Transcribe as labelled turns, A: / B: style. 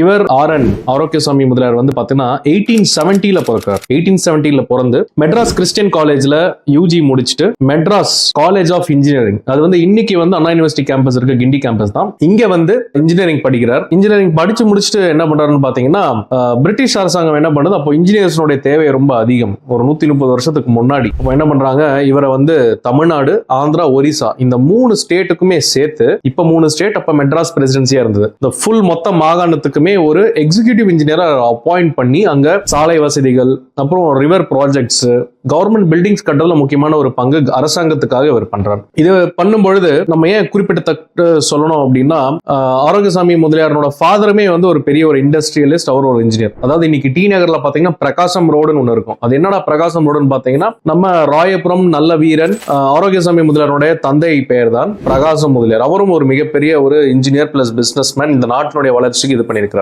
A: இவர் ஆர்என் ஆரோக்கியசாமி முதலியார் வந்து பார்த்தீங்கன்னா எயிட்டீன் செவன்டில பிறக்கிறார். எயிட்டீன் செவன்டில பிறந்து மெட்ராஸ் கிறிஸ்டியன் காலேஜ்ல யூஜி முடிச்சுட்டு மெட்ராஸ் காலேஜ் ஆஃப் இன்ஜினியரிங் அது வந்து இன்னைக்கு வந்து அண்ணா யூனிவர்சிட்டி கேம்பஸ் இருக்கு கிண்டி கேம்பஸ் தான். இங்க வந்து இன்ஜினியரிங் படிக்கிறார். இன்ஜினியரிங் படிச்சு முடிச்சுட்டு என்ன பண்றாருன்னு பாத்தீங்கன்னா பிரிட்டிஷ் அரசாங்கம் என்ன பண்ணுது? அப்போ இன்ஜினியர்ஸ்னுடைய தேவை ரொம்ப அதிகம். ஒரு நூத்தி முப்பது வருஷத்துக்கு முன்னாடி. அப்போ என்ன பண்றாங்க? இவரை வந்து தமிழ்நாடு ஆந்திரா ஒரிசா இந்த மூணு ஸ்டேட்டுக்குமே சேர்த்து இப்ப மூணு ஸ்டேட் அப்ப மெட்ராஸ் பிரசிடென்சியா இருந்தது. இந்த ஃபுல் மொத்த மாகாணத்துக்கு மாகாணத்துக்குமே ஒரு எக்ஸிக்யூட்டிவ் இன்ஜினியரை அப்பாயிண்ட் பண்ணி அங்க சாலை வசதிகள் அப்புறம் ரிவர் ப்ராஜெக்ட்ஸு கவர்மெண்ட் பில்டிங்ஸ் கட்டுறதுல முக்கியமான ஒரு பங்கு அரசாங்கத்துக்காக இவர் பண்றார். இது பண்ணும்பொழுது நம்ம ஏன் குறிப்பிடத்தக்க சொல்லணும் அப்படின்னா ஆரோக்கியசாமி முதலியாரனோட ஃபாதருமே வந்து ஒரு பெரிய ஒரு இண்டஸ்ட்ரியலிஸ்ட் அவர் ஒரு இன்ஜினியர் அதாவது இன்னைக்கு டி நகர்ல பாத்தீங்கன்னா பிரகாசம் ரோடுன்னு ஒன்று இருக்கும். அது என்னடா பிரகாசம் ரோடுன்னு பாத்தீங்கன்னா நம்ம ராயபுரம் நல்ல வீரன் ஆரோக்கியசாமி முதலியாரனுடைய தந்தை பெயர் தான் பிரகாசம் முதலியார். அவரும் ஒரு மிகப்பெரிய ஒரு இன்ஜினியர் பிளஸ் பிசினஸ் மேன் இந்த நாட்டினுடைய வளர்ச்சிக்கு இது பண்ணியிருக்கிறார்.